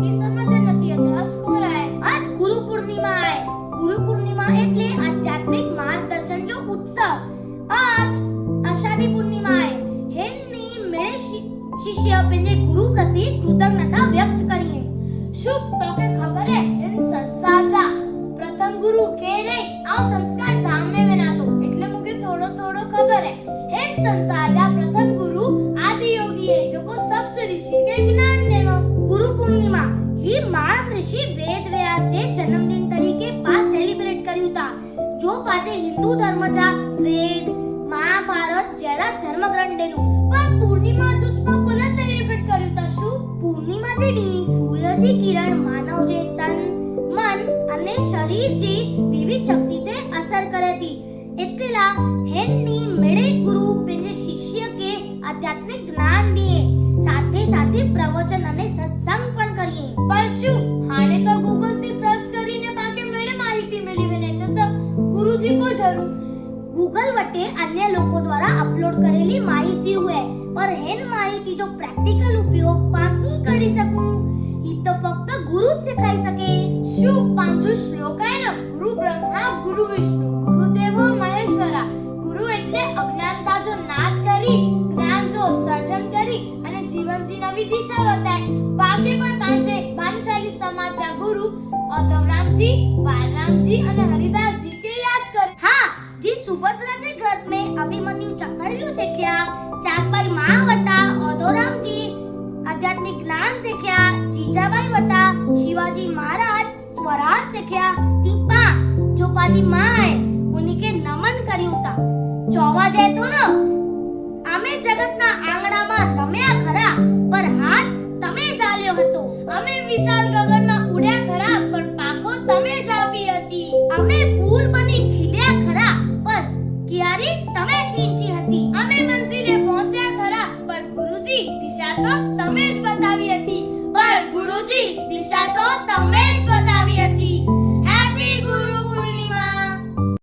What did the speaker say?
કિશન મજા નથી. આજ કોરાય આજ ગુરુ પૂર્ણિમા આય ગુરુ પૂર્ણિમા એટલે આધ્યાત્મિક માર્ગદર્શન જો ઉત્સવ. આજ આષાઢી પૂર્ણિમા આય હેની મેળે શિષ્ય પેને ગુરુ પ્રતિ કૃતજ્ઞતા વ્યક્ત કરીએ. શુભ તો કે ખબર હે? હિન સંસાર જા. પ્રથમ ગુરુ કે નહીં, આ સંસ્કાર ધામ મે બનાતો એટલે મુકે થોડો થોડો ખબર હે. હિન સંસાર જા, પ્રથમ ગુરુ આદિ યોગી હે. જો કો સપ્ત ઋષિ કે જ્ઞાન પૂર્ણિમા હી માન ઋષિ વેદ વ્યાસે જન્મદિન તરીકે પાસ સેલિબ્રેટ કર્યું તા. જો પાછે હિન્દુ ધર્મ જા, વેદ, મહાભારત જેડા ધર્મ ગ્રંથેલું પણ પૂર્ણિમા જૂથમાં કોને સેલિબ્રેટ કર્યું તા? શું? પૂર્ણિમા જે ડી સૂરજની કિરણ, માનવ જે તન, મન અને શરીર જે વિવિધ શક્તિને અસર કરે હતી એટલા હે જરૂર ગૂગલ વટે અન્ય લોકો દ્વારા અપલોડ કરેલી માહિતી હોય પર હેન માહિતી જો પ્રેક્ટિકલ ઉપયોગ પાકી કરી શકું, ઈ તો ફક્ત ગુરુ જ શીખાઈ શકે. શું પાંચુ શ્લોકાયન ગુરુ બ્રહ્મા ગુરુ વિષ્ણુ ગુરુ દેવો મહેશ્વરા. ગુરુ એટલે અજ્ઞાનતા જો નાશ કરી, જ્ઞાન જો સર્જન કરી, અને જીવનની નવી દિશા બતાય. પાકે પણ પાંચે, ભાનુશાલી સમાજ ગુરુ, અધવરામજી, બાલરામજી અને હરિદાસ નું ચકલિયું શીખ્યા. ચાંદબાઈ માં વટા ઓદોરામજી આધ્યાત્મિક જ્ઞાન શીખ્યા. જીજાબાઈ વટા, શિવાજી મહારાજ સ્વરાજ શીખ્યા. ટીપા, ચોપાજી માય ઉની કે નમન કર્યું તા. ચોવા જાય ન, આમે જગતના આંગણામાં રમ્યા ખરા તો તમે જ બતાવી હતી. પણ ગુરુજી દિશા તો